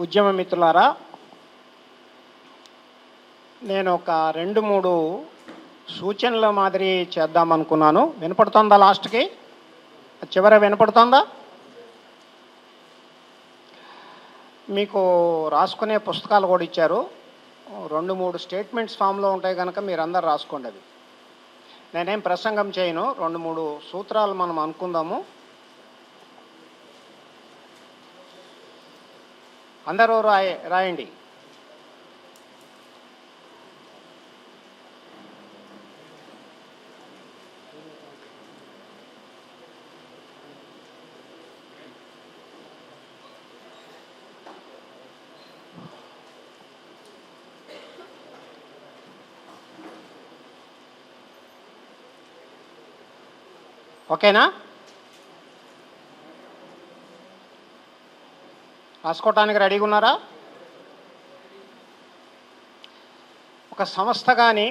ఉద్యమ మిత్రులారా నేను ఒక రెండు మూడు సూచనల మాదిరి చేద్దాం అనుకున్నాను. వినపడుతుందా లాస్ట్కి? చివర వినపడుతుందా? మీకు రాసుకునే పుస్తకాలు కూడా ఇచ్చారు. రెండు మూడు స్టేట్మెంట్స్ ఫామ్లో ఉంటాయి కనుక మీరందరు రాసుకోండి అవి. నేనేం ప్రసంగం చేయను రెండు మూడు సూత్రాలు మనం అనుకుందాము. అందరూ రాయ రాయండి. ఓకేనా? రాసుకోవటానికి రెడీగా ఉన్నారా? ఒక సంస్థ కానీ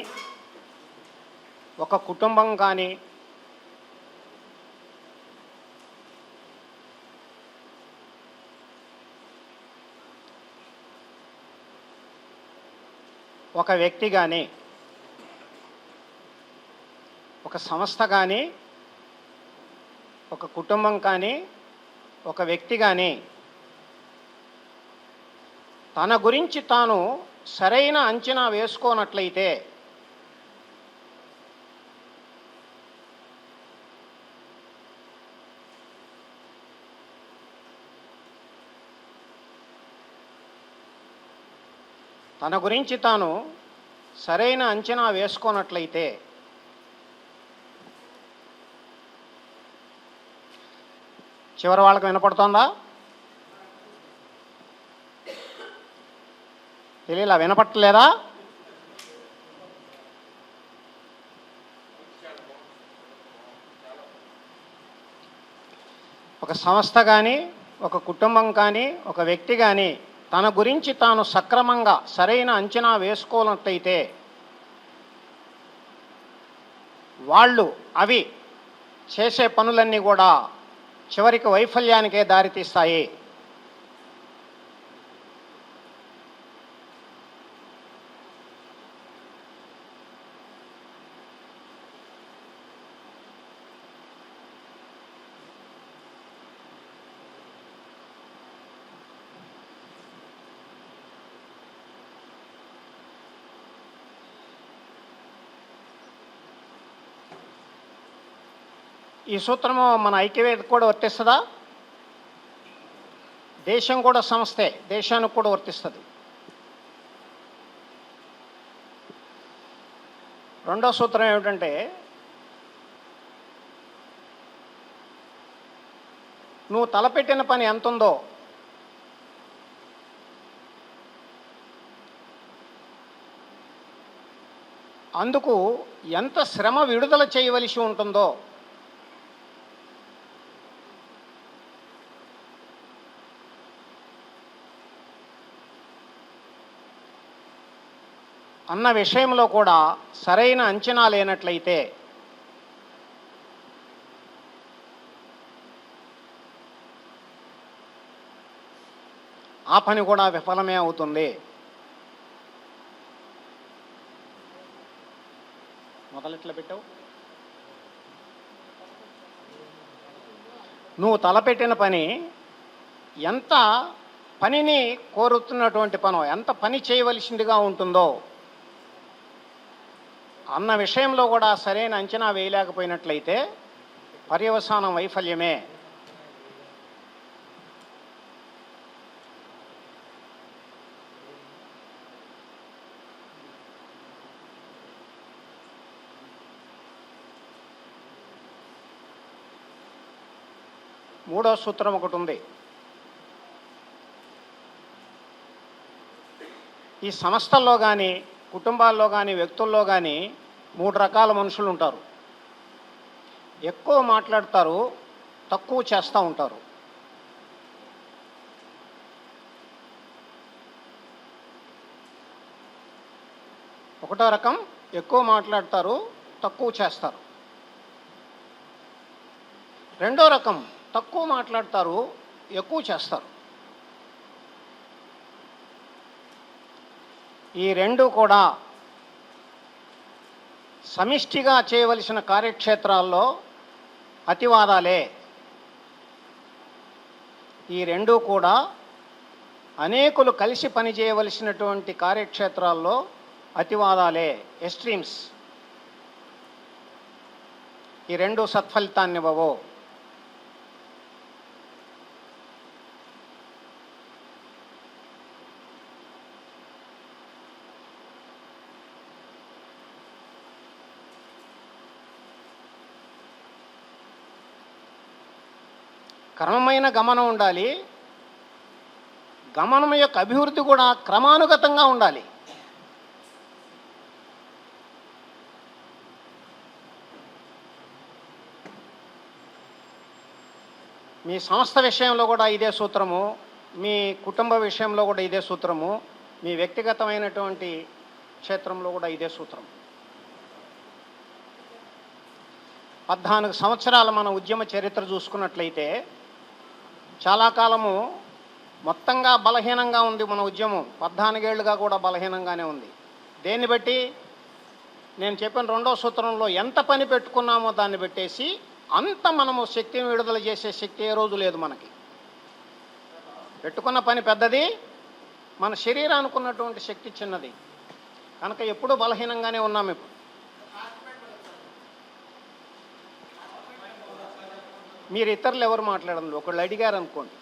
ఒక కుటుంబం కానీ ఒక వ్యక్తి కానీ ఒక సంస్థ కానీ ఒక కుటుంబం కానీ ఒక వ్యక్తి కానీ తన గురించి తాను సరైన అంచనా వేసుకోనట్లయితే తన గురించి తాను సరైన అంచనా వేసుకోనట్లయితే చివరి వాళ్ళకి వినపడుతోందా? తెలియలా వినపట్టలేదా? ఒక సంస్థ కానీ ఒక కుటుంబం కానీ ఒక వ్యక్తి కానీ తన గురించి తాను సక్రమంగా సరైన అంచనా వేసుకోనట్టయితే వాళ్ళు అవి చేసే పనులన్నీ కూడా చివరికి వైఫల్యానికే దారితీస్తాయి. ఈ సూత్రము మన ఐక్యవేద కూడా వర్తిస్తుందా? దేశం కూడా సంస్థే దేశానికి కూడా వర్తిస్తుంది. రెండో సూత్రం ఏమిటంటే నువ్వు తలపెట్టిన పని ఎంత ఉందో అందుకు ఎంత శ్రమ విడుదల చేయవలసి ఉంటుందో అన్న విషయంలో కూడా సరైన అంచనా లేనట్లయితే ఆ పని కూడా విఫలమే అవుతుంది. మొదలెట్లా పెట్టావు? నువ్వు తలపెట్టిన పని ఎంత పనిని కోరుతున్నటువంటి పనో ఎంత పని చేయవలసిందిగా ఉంటుందో అన్న విషయంలో కూడా సరైన అంచనా వేయలేకపోయినట్లయితే పర్యవసానం వైఫల్యమే. మూడో సూత్రం ఒకటి ఉంది. ఈ సంస్థల్లో కానీ కుటుంబాల్లో కానీ వ్యక్తుల్లో కానీ మూడు రకాల మనుషులు ఉంటారు. ఎక్కువ మాట్లాడతారు తక్కువ చేస్తూ ఉంటారు. ఒకటో రకం ఎక్కువ మాట్లాడతారు తక్కువ చేస్తారు. రెండో రకం తక్కువ మాట్లాడతారు ఎక్కువ చేస్తారు. ఈ రెండు కూడా సమిష్టిగా చేయవలసిన కార్యక్షేత్రాల్లో అతివాదాలే. ఈ రెండు కూడా అనేకులు కలిసి పనిచేయవలసినటువంటి కార్యక్షేత్రాల్లో అతివాదాలే ఎస్ట్రీమ్స్ ఈ రెండు సత్ఫలితాన్నివ్వవు. క్రమమైన గమనం ఉండాలి. గమనం యొక్క అభివృద్ధి కూడా క్రమానుగతంగా ఉండాలి. మీ సంస్థ విషయంలో కూడా ఇదే సూత్రము. మీ కుటుంబ విషయంలో కూడా ఇదే సూత్రము. మీ వ్యక్తిగతమైనటువంటి క్షేత్రంలో కూడా ఇదే సూత్రం. పద్నాలుగు సంవత్సరాల మన ఉద్యమ చరిత్ర చూసుకున్నట్లయితే చాలా కాలము మొత్తంగా బలహీనంగా ఉంది మన ఉద్యమం. పద్నాలుగేళ్ళుగా కూడా బలహీనంగానే ఉంది. దేన్ని బట్టి? నేను చెప్పిన రెండో సూత్రంలో ఎంత పని పెట్టుకున్నామో దాన్ని పెట్టేసి అంత మనము శక్తిని విడుదల చేసే శక్తి ఏ రోజు లేదు మనకి. పెట్టుకున్న పని పెద్దది మన శరీరానికి ఉన్నటువంటి శక్తి చిన్నది. కనుక ఎప్పుడూ బలహీనంగానే ఉన్నాం ఇప్పుడు. మీరు ఇతరులు ఎవరు మాట్లాడండి ఒకళ్ళు అడిగారు అనుకోండి.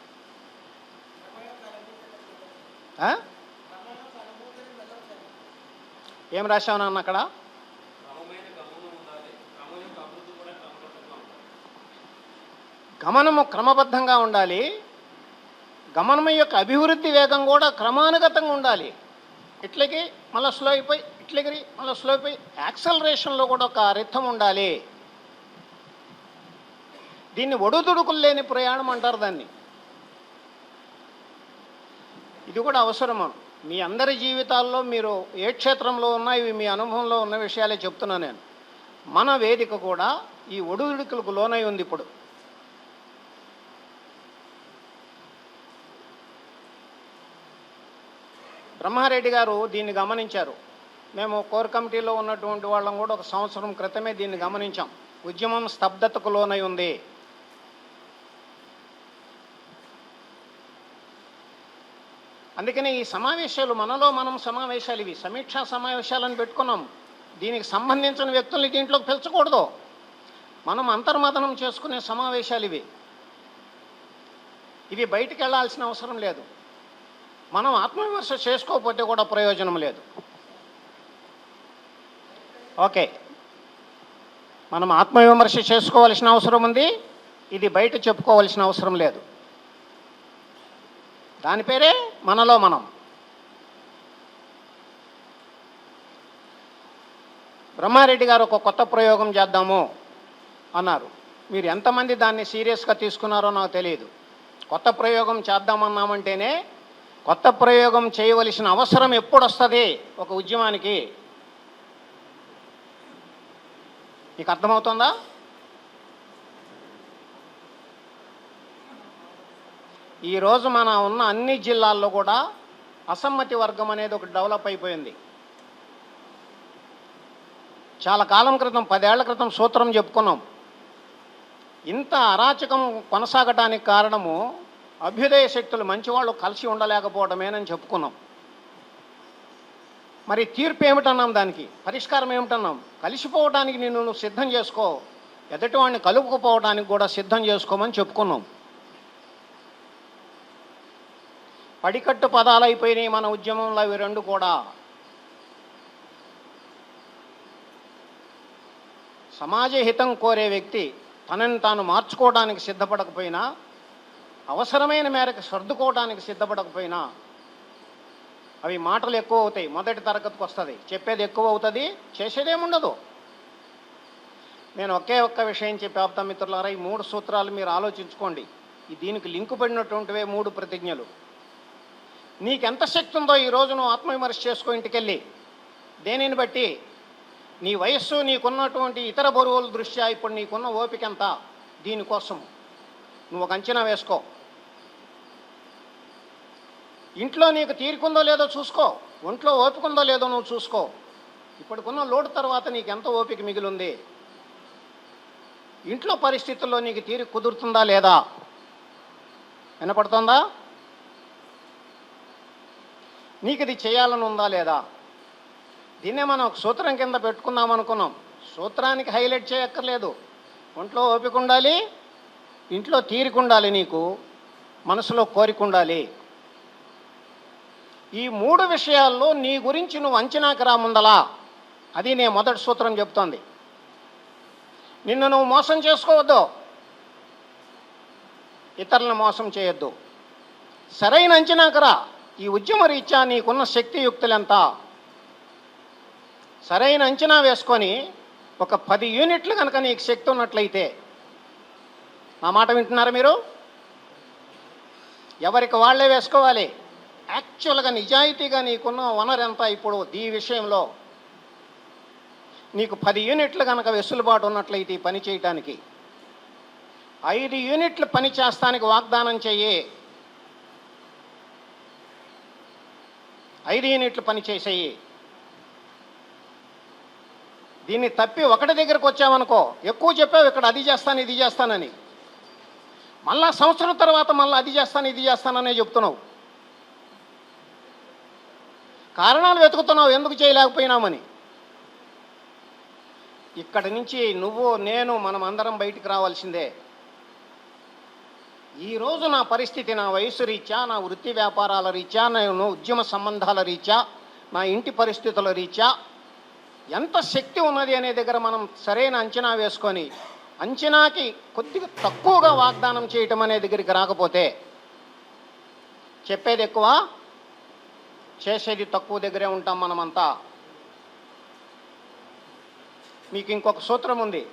ఏం రాశావు నాన్న అక్కడ? గమనము క్రమబద్ధంగా ఉండాలి. గమనం యొక్క అభివృద్ధి వేగం కూడా క్రమానుగతంగా ఉండాలి. ఇట్లకి మళ్ళీ స్లో అయిపోయి ఇట్లకి మళ్ళీ స్లో అయిపోయి యాక్సలరేషన్లో కూడా ఒక రిథం ఉండాలి. దీన్ని ఒడుదుడుకులు లేని ప్రయాణం అంటారు దాన్ని. ఇది కూడా అవసరము. మీ అందరి జీవితాల్లో మీరు ఏ క్షేత్రంలో ఉన్నా ఇవి మీ అనుభవంలో ఉన్న విషయాలే చెప్తున్నా నేను. మన వేదిక కూడా ఈ ఒడుదుడుకులకు లోనై ఉంది ఇప్పుడు. బ్రహ్మారెడ్డి గారు దీన్ని గమనించారు. మేము కోర్ కమిటీలో ఉన్నటువంటి వాళ్ళం కూడా ఒక సంవత్సరం క్రితమే దీన్ని గమనించాం. ఉద్యమం స్తబ్దతకు లోనై ఉంది. అందుకని ఈ సమావేశాలు మనలో మనం సమావేశాలు ఇవి. సమీక్షా సమావేశాలను పెట్టుకున్నాం. దీనికి సంబంధించిన వ్యక్తుల్ని దీంట్లోకి పిలచకూడదు. మనం అంతర్మతనం చేసుకునే సమావేశాలు ఇవి. ఇవి బయటికి వెళ్ళాల్సిన అవసరం లేదు. మనం ఆత్మవిమర్శ చేసుకోకపోతే కూడా ప్రయోజనం లేదు. ఓకే. మనం ఆత్మవిమర్శ చేసుకోవాల్సిన అవసరం ఉంది. ఇది బయట చెప్పుకోవాల్సిన అవసరం లేదు. దాని పేరే మనలో మనం. బ్రహ్మారెడ్డి గారు ఒక కొత్త ప్రయోగం చేద్దాము అన్నారు. మీరు ఎంతమంది దాన్ని సీరియస్గా తీసుకున్నారో నాకు తెలియదు. కొత్త ప్రయోగం చేద్దామన్నామంటేనే కొత్త ప్రయోగం చేయవలసిన అవసరం ఎప్పుడు వస్తుంది ఒక ఉద్యమానికి? మీకు అర్థమవుతుందా? ఈరోజు మన ఉన్న అన్ని జిల్లాల్లో కూడా అసమ్మతి వర్గం అనేది ఒక డెవలప్ అయిపోయింది. చాలా కాలం క్రితం పదేళ్ళ క్రితం సూత్రం చెప్పుకున్నాం. ఇంత అరాచకం కొనసాగటానికి కారణము అభ్యుదయ శక్తులు మంచివాళ్ళు కలిసి ఉండలేకపోవడమేనని చెప్పుకున్నాం. మరి తీర్పు ఏమిటన్నాం దానికి? పరిష్కారం ఏమిటన్నాం? కలిసిపోవడానికి నిన్ను నువ్వు సిద్ధం చేసుకో. ఎదుటివాడిని కలుపుకుపోవడానికి కూడా సిద్ధం చేసుకోమని చెప్పుకున్నాం. పడికట్టు పదాలు అయిపోయినాయి మన ఉద్యమంలో అవి రెండు కూడా. సమాజ హితం కోరే వ్యక్తి తనని తాను మార్చుకోవడానికి సిద్ధపడకపోయినా అవసరమైన మేరకు సర్దుకోవడానికి సిద్ధపడకపోయినా అవి మాటలు ఎక్కువ అవుతాయి మొదటి తరగతికి వస్తుంది. చెప్పేది ఎక్కువ అవుతుంది చేసేదేముండదు నేను ఒకే ఒక్క విషయం చెప్పి ఆపుతా మిత్రులారా ఈ మూడు సూత్రాలు మీరు ఆలోచించుకోండి. దీనికి లింకు పడినటువంటివే మూడు ప్రతిజ్ఞలు. నీకెంత శక్తి ఉందో ఈరోజు నువ్వు ఆత్మవిమర్శ చేసుకో ఇంటికెళ్ళి. దేనిని బట్టి? నీ వయస్సు నీకున్నటువంటి ఇతర బరువుల దృష్ట్యా ఇప్పుడు నీకున్న ఓపిక ఎంత దీనికోసం నువ్వు ఒక అంచనా వేసుకో. ఇంట్లో నీకు తీరుకుందో లేదో చూసుకో. ఒంట్లో ఓపిక ఉందో లేదో నువ్వు చూసుకో. ఇప్పటికున్న లోటు తర్వాత నీకు ఎంత ఓపిక మిగిలింది? ఇంట్లో పరిస్థితుల్లో నీకు తీరి కుదురుతుందా లేదా? వినపడుతుందా? నీకు ఇది చేయాలని ఉందా లేదా? దీన్నే మనం ఒక సూత్రం కింద పెట్టుకుందాం అనుకున్నాం. సూత్రానికి హైలైట్ చేయక్కర్లేదు. ఒంట్లో ఓపిక ఉండాలి ఇంట్లో తీరిక ఉండాలి నీకు మనసులో కోరిక ఉండాలి. ఈ మూడు విషయాల్లో నీ గురించి నువ్వు అంచనాకి రా ముందలా. అది నేను మొదటి సూత్రం చెప్తోంది. నిన్ను నువ్వు మోసం చేసుకోవద్దు. ఇతరులను మోసం చేయొద్దు. సరైన అంచనాకు రా. ఈ ఉద్యమ రీత్యా నీకున్న శక్తియుక్తులెంత? సరైన అంచనా వేసుకొని ఒక పది యూనిట్లు కనుక నీకు శక్తి ఉన్నట్లయితే నా మాట వింటున్నారా మీరు? ఎవరికి వాళ్ళే వేసుకోవాలి. యాక్చువల్గా నిజాయితీగా నీకున్న వనరు ఎంత ఇప్పుడు? ఈ విషయంలో. నీకు పది యూనిట్లు కనుక వెసులుబాటు ఉన్నట్లయితే పని చేయటానికి. ఐదు యూనిట్లు పని చేస్తానికి వాగ్దానం చెయ్యి. ఐదు యూనిట్లు పనిచేసేయి దీన్ని తప్పి ఒకటి దగ్గరకు వచ్చామనుకో ఎక్కువ చెప్పావు ఇక్కడ అది చేస్తాను ఇది చేస్తానని. మళ్ళా సంవత్సరం తర్వాత మళ్ళీ అది చేస్తాను ఇది చేస్తాననే చెప్తున్నావు. కారణాలు వెతుకుతున్నావు ఎందుకు చేయలేకపోయినామని. ఇక్కడి నుంచి నువ్వు నేను మనం అందరం బయటికి రావాల్సిందే. ఈరోజు నా పరిస్థితి నా వయసు రీత్యా నా వృత్తి వ్యాపారాల రీత్యా నేను ఉద్యమ సంబంధాల రీత్యా నా ఇంటి పరిస్థితుల రీత్యా ఎంత శక్తి ఉన్నది అనే దగ్గర మనం సరైన అంచనా వేసుకొని అంచనాకి కొద్దిగా తక్కువగా వాగ్దానం చేయటం అనే దగ్గరికి రాకపోతే చెప్పేది ఎక్కువ? చేసేది తక్కువ దగ్గరే ఉంటాం మనమంతా. మీకు ఇంకొక సూత్రం ఉంది.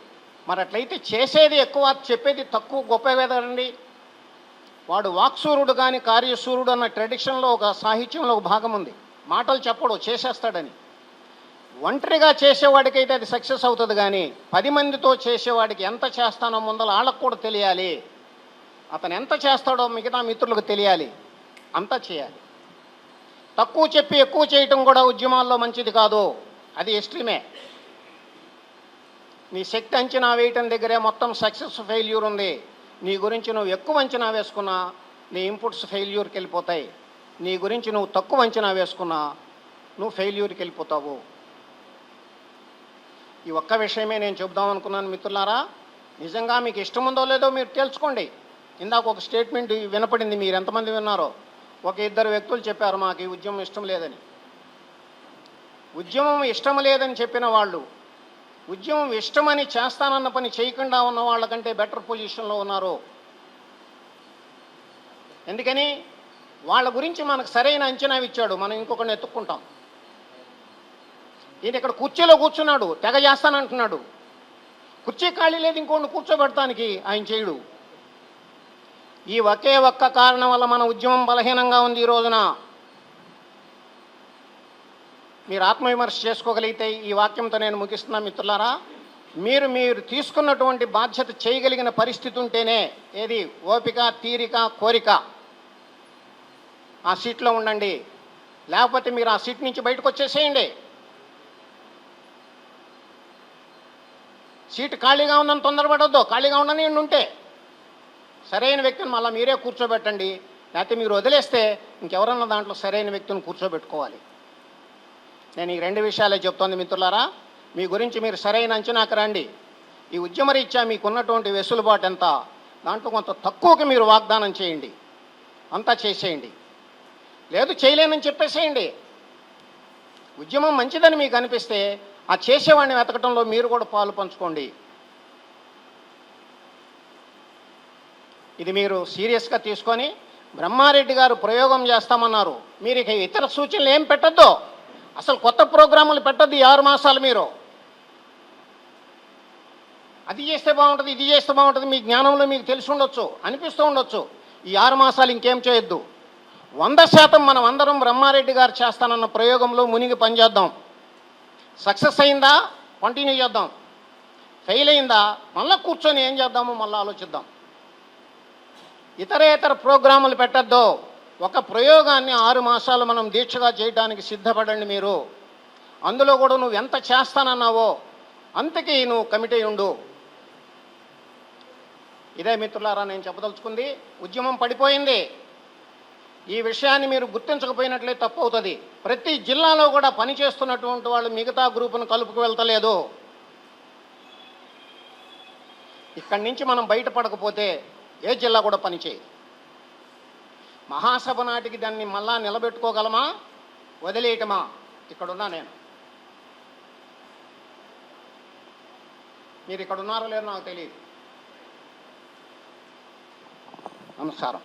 మరి అట్లయితే చేసేది ఎక్కువ చెప్పేది తక్కువ గొప్ప కదండి. వాడు వాక్సూరుడు కానీ కార్యసూరుడు అన్న ట్రెడిషన్లో ఒక సాహిత్యంలో ఒక భాగం ఉంది. మాటలు చెప్పడు చేసేస్తాడని. ఒంటరిగా చేసేవాడికైతే అది సక్సెస్ అవుతుంది కానీ పది మందితో చేసేవాడికి ఎంత చేస్తానో ముందర వాళ్ళకు కూడా తెలియాలి. అతను ఎంత చేస్తాడో మిగతా మిత్రులకు తెలియాలి. అంతా చేయాలి. తక్కువ చెప్పి ఎక్కువ చేయటం కూడా ఉద్యమాల్లో మంచిది కాదు. అది ఎస్ట్రీమే నీ శక్తి అంచనా వేయటం దగ్గరే మొత్తం సక్సెస్ ఫెయిల్యూర్ ఉంది. నీ గురించి నువ్వు ఎక్కువ అంచనా వేసుకున్నా నీ ఇన్పుట్స్ ఫెయిల్యూర్కి వెళ్ళిపోతాయి. నీ గురించి నువ్వు తక్కువ అంచనా వేసుకున్నా నువ్వు ఫెయిల్యూర్కి వెళ్ళిపోతావు. ఈ ఒక్క విషయమే నేను చెబుదాం అనుకున్నాను మిత్రులారా. నిజంగా మీకు ఇష్టం ఉందో లేదో మీరు తెలుసుకోండి. ఇందాక ఒక స్టేట్మెంట్ వినపడింది. మీరు ఎంతమంది విన్నారో? ఒక ఇద్దరు వ్యక్తులు చెప్పారు మాకు ఈ ఉద్యమం ఇష్టం లేదని. ఉద్యమం ఇష్టం లేదని చెప్పిన వాళ్ళు ఉద్యమం ఇష్టమని చేస్తానన్న పని చేయకుండా ఉన్న వాళ్ళకంటే బెటర్ పొజిషన్లో ఉన్నారు. ఎందుకని? వాళ్ళ గురించి మనకు సరైన అంచనా ఇచ్చాడు. మనం ఇంకొకరిని ఎత్తుక్కుంటాం. ఈయన ఇక్కడ కుర్చీలో కూర్చున్నాడు. తెగ చేస్తానంటున్నాడు. కుర్చీ ఖాళీ లేదు ఇంకోటి కూర్చోబెడతానికి ఆయన చేయడు. ఈ ఒకే ఒక్క కారణం వల్ల మన ఉద్యమం బలహీనంగా ఉంది ఈ రోజున. మీరు ఆత్మవిమర్శ చేసుకోగలిగితే ఈ వాక్యంతో నేను ముగిస్తున్నా మిత్రులారా. మీరు మీరు తీసుకున్నటువంటి బాధ్యత చేయగలిగిన పరిస్థితి ఉంటేనే ఏది? ఓపిక తీరిక కోరిక. ఆ సీట్లో ఉండండి. లేకపోతే మీరు ఆ సీట్ నుంచి బయటకు వచ్చేసేయండి. సీటు ఖాళీగా ఉందని తొందరపడొద్దు. ఖాళీగా ఉండని ఉంటే సరైన వ్యక్తిని మళ్ళీ మీరే కూర్చోబెట్టండి. లేకపోతే మీరు వదిలేస్తే ఇంకెవరన్నా దాంట్లో సరైన వ్యక్తిని కూర్చోబెట్టుకోవాలి. నేను ఈ రెండు విషయాలే చెప్తోంది మిత్రులారా. మీ గురించి మీరు సరైన అంచనాకు రండి. ఈ ఉద్యమరీత్యా మీకున్నటువంటి వెసులుబాటు ఎంత? దాంట్లో కొంత తక్కువకి మీరు వాగ్దానం చేయండి. అంతా చేసేయండి. లేదు చేయలేనని చెప్పేసేయండి. ఉద్యమం మంచిదని మీకు అనిపిస్తే ఆ చేసేవాడిని వెతకటంలో మీరు కూడా పాలు పంచుకోండి. ఇది మీరు సీరియస్గా తీసుకొని బ్రహ్మారెడ్డి గారు ప్రయోగం చేస్తామన్నారు. మీరు ఇక ఇతర సూచనలు ఏం పెట్టద్దు. అసలు కొత్త ప్రోగ్రాములు పెట్టద్దు ఆరు మాసాలు మీరు. అది చేస్తే బాగుంటుంది ఇది చేస్తే బాగుంటుంది మీ జ్ఞానంలో మీకు తెలిసి ఉండొచ్చు అనిపిస్తూ ఉండొచ్చు. ఈ ఆరు మాసాలు ఇంకేం చేయొద్దు. వంద శాతం మనం అందరం బ్రహ్మారెడ్డి గారు చేస్తానన్న ప్రయోగంలో మునిగి పనిచేద్దాం. సక్సెస్ అయిందా? కంటిన్యూ చేద్దాం. ఫెయిల్ అయిందా? మళ్ళీ కూర్చొని ఏం చేద్దామో మళ్ళీ ఆలోచిద్దాం. ఇతర ఇతర ప్రోగ్రాములు పెట్టద్దు. ఒక ప్రయోగాన్ని ఆరు మాసాలు మనం దీక్షగా చేయడానికి సిద్ధపడండి మీరు. అందులో కూడా నువ్వు ఎంత చేస్తానన్నావో అంతకీ నువ్వు కమిటీ ఉండు. ఇదే మిత్రులారా నేను చెప్పదలుచుకుంది ఉద్యమం పడిపోయింది. ఈ విషయాన్ని మీరు గుర్తించకపోయినట్లే తప్పు అవుతుంది ప్రతి జిల్లాలో కూడా పనిచేస్తున్నటువంటి వాళ్ళు మిగతా గ్రూపును కలుపుకు వెళ్తలేదు. ఇక్కడి నుంచి మనం బయటపడకపోతే ఏ జిల్లా కూడా పనిచేయదు. మహాసభ నాటికి దాన్ని మళ్ళా నిలబెట్టుకోగలమా? వదిలేయటమా? ఇక్కడున్నా నేను. మీరు ఇక్కడ ఉన్నారో లేదో నాకు తెలియదు. నమస్కారం.